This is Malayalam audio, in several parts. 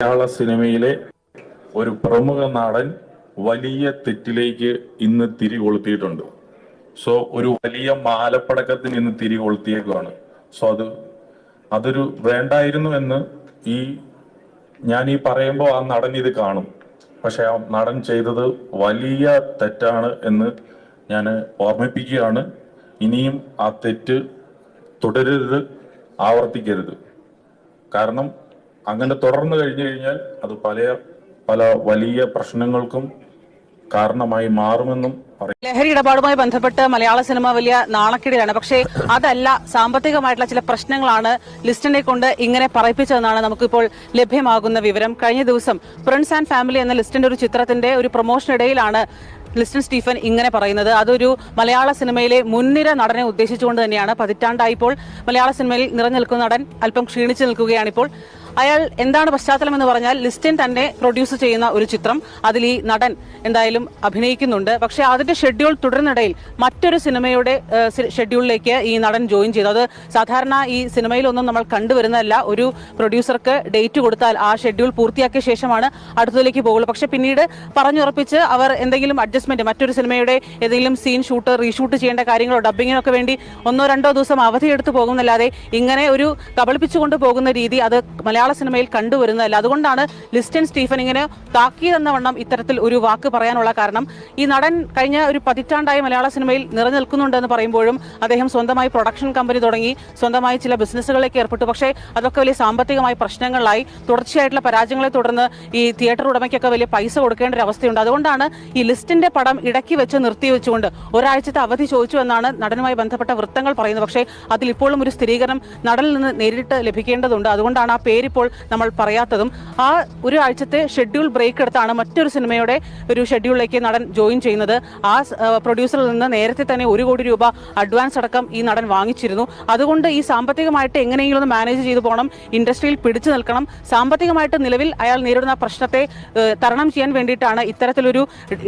മലയാള സിനിമയിലെ ഒരു പ്രമുഖ നടൻ വലിയ തെറ്റിലേക്ക് ഇന്ന് തിരികൊളുത്തിയിട്ടുണ്ട്. സോ ഒരു വലിയ മാലപ്പടക്കത്തിന് ഇന്ന് തിരികൊളുത്തിയേക്കുവാണ്. സോ അത് അതൊരു വേണ്ടായിരുന്നു എന്ന് ഈ ഞാൻ ഈ പറയുമ്പോൾ ആ നടൻ ഇത് കാണും. പക്ഷെ ആ നടൻ ചെയ്തത് വലിയ തെറ്റാണ് എന്ന് ഞാൻ ഓർമ്മിപ്പിക്കുകയാണ്. ഇനിയും ആ തെറ്റ് തുടരരുത് ആവർത്തിക്കരുത്. കാരണം അങ്ങനെ തുടർന്നു കഴിഞ്ഞു കഴിഞ്ഞാൽ അത് പല പല വലിയ പ്രശ്നങ്ങൾക്കും കാരണമായി മാറുമെന്നും ലഹരി ഇടപാടുമായി ബന്ധപ്പെട്ട് മലയാള സിനിമ വലിയ നാണക്കേടിലാണ്. പക്ഷേ അതല്ല സാമ്പത്തികമായിട്ടുള്ള ചില പ്രശ്നങ്ങളാണ് ലിസ്റ്റിനെ കൊണ്ട് ഇങ്ങനെ പറയിപ്പിച്ചതെന്നാണ് നമുക്കിപ്പോൾ ലഭ്യമാകുന്ന വിവരം. കഴിഞ്ഞ ദിവസം പ്രിൻസ് ആൻഡ് ഫാമിലി എന്ന ലിസ്റ്റിന്റെ ഒരു ചിത്രത്തിന്റെ ഒരു പ്രൊമോഷൻ ഇടയിലാണ് ലിസ്റ്റൻ സ്റ്റീഫൻ ഇങ്ങനെ പറയുന്നത്. അതൊരു മലയാള സിനിമയിലെ മുൻനിര നടനെ ഉദ്ദേശിച്ചുകൊണ്ട് തന്നെയാണ്. പതിറ്റാണ്ടായിപ്പോൾ മലയാള സിനിമയിൽ നിറഞ്ഞു നിൽക്കുന്ന നടൻ അല്പം ക്ഷീണിച്ചു നിൽക്കുകയാണിപ്പോൾ. അയാൾ എന്താണ് പശ്ചാത്തലം എന്ന് പറഞ്ഞാൽ ലിസ്റ്റിൻ തന്നെ പ്രൊഡ്യൂസ് ചെയ്യുന്ന ഒരു ചിത്രം. അതിൽ ഈ നടൻ എന്തായാലും അഭിനയിക്കുന്നുണ്ട്. പക്ഷേ അതിന്റെ ഷെഡ്യൂൾ തുടരുന്നിടയിൽ മറ്റൊരു സിനിമയുടെ ഷെഡ്യൂളിലേക്ക് ഈ നടൻ ജോയിൻ ചെയ്തു. അത് സാധാരണ ഈ സിനിമയിലൊന്നും നമ്മൾ കണ്ടുവരുന്നതല്ല. ഒരു പ്രൊഡ്യൂസർക്ക് ഡേറ്റ് കൊടുത്താൽ ആ ഷെഡ്യൂൾ പൂർത്തിയാക്കിയ ശേഷമാണ് അടുത്തതിലേക്ക് പോകുള്ളൂ. പക്ഷേ പിന്നീട് പറഞ്ഞുറപ്പിച്ച് അവർ എന്തെങ്കിലും അഡ്ജസ്റ്റ്മെന്റ് മറ്റൊരു സിനിമയുടെ ഏതെങ്കിലും സീൻ ഷൂട്ട് റീഷൂട്ട് ചെയ്യേണ്ട കാര്യങ്ങളോ ഡബിങ്ങിനൊക്കെ വേണ്ടി ഒന്നോ രണ്ടോ ദിവസം അവധിയെടുത്ത് പോകുന്നല്ലാതെ ഇങ്ങനെ ഒരു കബളിപ്പിച്ചുകൊണ്ട് പോകുന്ന രീതി അത് മലയാള സിനിമയിൽ കണ്ടുവരുന്നതല്ല. അതുകൊണ്ടാണ് ലിസ്റ്റൻ സ്റ്റീഫൻ ഇങ്ങനെ താക്കീതെന്ന വണ്ണം ഇത്തരത്തിൽ ഒരു വാക്ക് പറയാനുള്ള കാരണം. ഈ നടൻ കഴിഞ്ഞ ഒരു പതിറ്റാണ്ടായി മലയാള സിനിമയിൽ നിറഞ്ഞു നിൽക്കുന്നുണ്ടെന്ന് പറയുമ്പോഴും അദ്ദേഹം സ്വന്തമായി പ്രൊഡക്ഷൻ കമ്പനി തുടങ്ങി സ്വന്തമായി ചില ബിസിനസ്സുകളിലേക്ക് ഏർപ്പെട്ടു. പക്ഷേ അതൊക്കെ വലിയ സാമ്പത്തികമായ പ്രശ്നങ്ങളായി തുടർച്ചയായിട്ടുള്ള പരാജയങ്ങളെ തുടർന്ന് ഈ തിയേറ്റർ ഉടമയ്ക്കൊക്കെ വലിയ പൈസ കൊടുക്കേണ്ട ഒരു അവസ്ഥയുണ്ട്. അതുകൊണ്ടാണ് ഈ ലിസ്റ്റിന്റെ പടം ഇടയ്ക്ക് വെച്ച് നിർത്തി നിർത്തിവെച്ചുകൊണ്ട് ഒരാഴ്ചത്തെ അവധി ചോദിച്ചു എന്നാണ് നടനുമായി ബന്ധപ്പെട്ട വൃത്തങ്ങൾ പറയുന്നത്. പക്ഷേ അതിൽ ഇപ്പോഴും ഒരു സ്ഥിരീകരണം നടനിൽ നിന്ന് നേരിട്ട് ലഭിക്കേണ്ടതുണ്ട്. അതുകൊണ്ടാണ് ആ പേരിപ്പോൾ നമ്മൾ പറയാത്തതും ആ ഒരു ആഴ്ചത്തെ ഷെഡ്യൂൾ ബ്രേക്ക് എടുത്താണ് മറ്റൊരു സിനിമയുടെ ഒരു ഷെഡ്യൂളിലേക്ക് നടൻ ജോയിൻ ചെയ്യുന്നത്. ആ പ്രൊഡ്യൂസറിൽ നിന്ന് നേരത്തെ തന്നെ ഒരു കോടി രൂപ അഡ്വാൻസ് അടക്കം ഈ നടൻ വാങ്ങിച്ചിരുന്നു. അതുകൊണ്ട് ഈ സാമ്പത്തികമായിട്ട് എങ്ങനെയെങ്കിലും ഒന്ന് മാനേജ് ചെയ്തു പോകണം ഇൻഡസ്ട്രിയിൽ പിടിച്ചു നിൽക്കണം. സാമ്പത്തികമായിട്ട് നിലവിൽ അയാൾ നേരിടുന്ന പ്രശ്നത്തെ തരണം ചെയ്യാൻ വേണ്ടിയിട്ടാണ് ഇത്തരത്തിലൊരു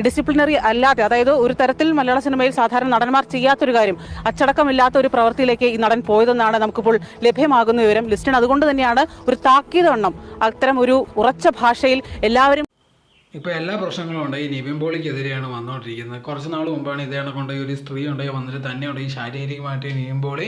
ഡിസിപ്ലിനറി അല്ലാതെ അതായത് ഒരു തരത്തിൽ മലയാള സിനിമയിൽ സാധാരണ നടന്മാർ ചെയ്യാത്തൊരു കാര്യം അച്ചടക്കമില്ലാത്ത ഒരു പ്രവൃത്തിയിലേക്ക് ഈ നടൻ പോയതെന്നാണ് നമുക്കിപ്പോൾ ലഭ്യമാകുന്ന വിവരം. ലിസ്റ്റിന് അതുകൊണ്ട് തന്നെയാണ് ഒരു താക്കീതവണ്ണം അത്തരം ഒരു ഉറച്ച ഭാഷയിൽ എല്ലാവരും ഇപ്പോൾ എല്ലാ പ്രശ്നങ്ങളും ഉണ്ട്. ഈ നിവിൻ പോളിക്കെതിരെയാണ് വന്നുകൊണ്ടിരിക്കുന്നത് കുറച്ച് നാൾ മുമ്പാണ് ഇതേണ കൊണ്ട് ഒരു സ്ത്രീ ഉണ്ടെങ്കിൽ വന്നിട്ട് തന്നെ ഉണ്ട് ഈ ശാരീരികമായിട്ട് നിവിൻ പോളി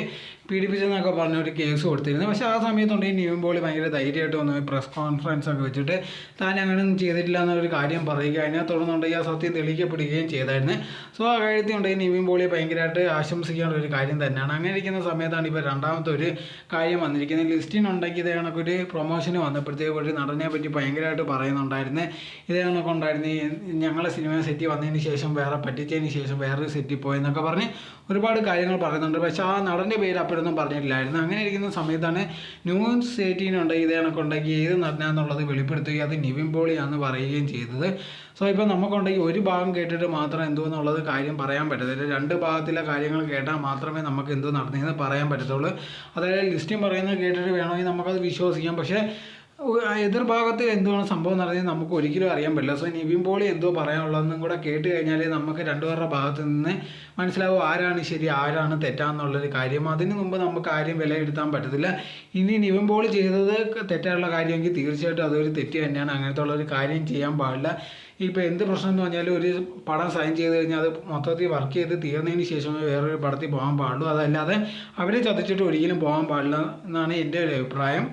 പീഡിപ്പിച്ചെന്നൊക്കെ പറഞ്ഞ ഒരു കേസ് കൊടുത്തിരുന്നു. പക്ഷേ ആ സമയത്തുണ്ട് ഈ നിവിൻ പോളി ഭയങ്കര ധൈര്യമായിട്ട് വന്നു. പ്രസ് കോൺഫറൻസ് ഒക്കെ വെച്ചിട്ട് താൻ അങ്ങനെയൊന്നും ചെയ്തിട്ടില്ല എന്നൊരു കാര്യം പറയുക. അതിനെ തുടർന്നുണ്ടെങ്കിൽ ആ സത്യം തെളിയിക്കപ്പെടുകയും ചെയ്തായിരുന്നു. സോ ആ കാര്യത്തിൽ ഉണ്ടെങ്കിൽ നിവിൻ പോളിയെ ഭയങ്കരമായിട്ട് ആശംസിക്കേണ്ട ഒരു കാര്യം തന്നെയാണ്. അങ്ങനെ ഇരിക്കുന്ന സമയത്താണ് ഇപ്പോൾ രണ്ടാമത്തെ ഒരു കാര്യം വന്നിരിക്കുന്നത്. ലിസ്റ്റിനുണ്ടെങ്കിൽ ഇതേ കണക്കൊരു പ്രൊമോഷന് വന്നപ്പോഴത്തേക്ക് ഒരു നടനെ പറ്റി ഭയങ്കരമായിട്ട് പറയുന്നുണ്ടായിരുന്നു. ഇതേ കണക്കുണ്ടായിരുന്നു ഈ ഞങ്ങളെ സിനിമ സെറ്റിൽ വന്നതിന് ശേഷം വേറെ പറ്റിച്ചതിന് ശേഷം വേറൊരു സെറ്റിൽ പോയെന്നൊക്കെ പറഞ്ഞ് ഒരുപാട് കാര്യങ്ങൾ പറയുന്നുണ്ട്. പക്ഷേ ആ നടന്റെ പേര് അപ്പോഴൊന്നും പറഞ്ഞിട്ടില്ലായിരുന്നു. അങ്ങനെ ഇരിക്കുന്ന സമയത്താണ് ന്യൂസ് എയ്റ്റീനുണ്ടെങ്കിൽ ഇതേ കണക്കുണ്ടെങ്കിൽ ഏത് നടനാന്നുള്ളത് വെളിപ്പെടുത്തുകയും അത് നിവിൻ പോളിയാണെന്ന് പറയുകയും ചെയ്തത്. സോ ഇപ്പോൾ നമുക്കുണ്ടെങ്കിൽ ഒരു ഭാഗം കേട്ടിട്ട് മാത്രം എന്തോ എന്നുള്ളത് കാര്യം പറയാൻ പറ്റത്തില്ല. രണ്ട് ഭാഗത്തിലെ കാര്യങ്ങൾ കേട്ടാൽ മാത്രമേ നമുക്ക് എന്തോ നടന്നതെന്ന് പറയാൻ പറ്റത്തുള്ളൂ. അതായത് ലിസ്റ്റും പറയുന്നത് കേട്ടിട്ട് വേണമെങ്കിൽ നമുക്കത് വിശ്വസിക്കാം. പക്ഷേ എതിർഭാഗത്ത് എന്തുവാണ് സംഭവം നടന്നത് നമുക്ക് ഒരിക്കലും അറിയാൻ പറ്റില്ല. സോ നിവിൻ പോളി എന്തോ പറയാനുള്ളതെന്നും കൂടെ കേട്ട് കഴിഞ്ഞാൽ നമുക്ക് രണ്ടുപേരുടെ ഭാഗത്ത് നിന്ന് മനസ്സിലാവും ആരാണ് ശരി ആരാണ് തെറ്റാന്നുള്ളൊരു കാര്യം. അതിന് മുമ്പ് നമുക്ക് ആരും വിലയിരുത്താൻ പറ്റത്തില്ല. ഇനി നിവിൻ പോളി ചെയ്തത് തെറ്റായുള്ള കാര്യമെങ്കിൽ തീർച്ചയായിട്ടും അതൊരു തെറ്റ് തന്നെയാണ്. അങ്ങനത്തെ ഉള്ളൊരു കാര്യം ചെയ്യാൻ പാടില്ല. ഇപ്പോൾ എന്ത് പ്രശ്നം എന്ന് പറഞ്ഞാൽ ഒരു പടം സൈൻ ചെയ്ത് കഴിഞ്ഞാൽ അത് മൊത്തത്തിൽ വർക്ക് ചെയ്ത് തീർന്നതിന് ശേഷമേ വേറൊരു പടത്തിൽ പോകാൻ പാടുള്ളൂ. അതല്ലാതെ അവരെ ചതിച്ചിട്ട് ഒരിക്കലും പോകാൻ പാടില്ല എന്നാണ് എന്റെ ഒരു അഭിപ്രായം.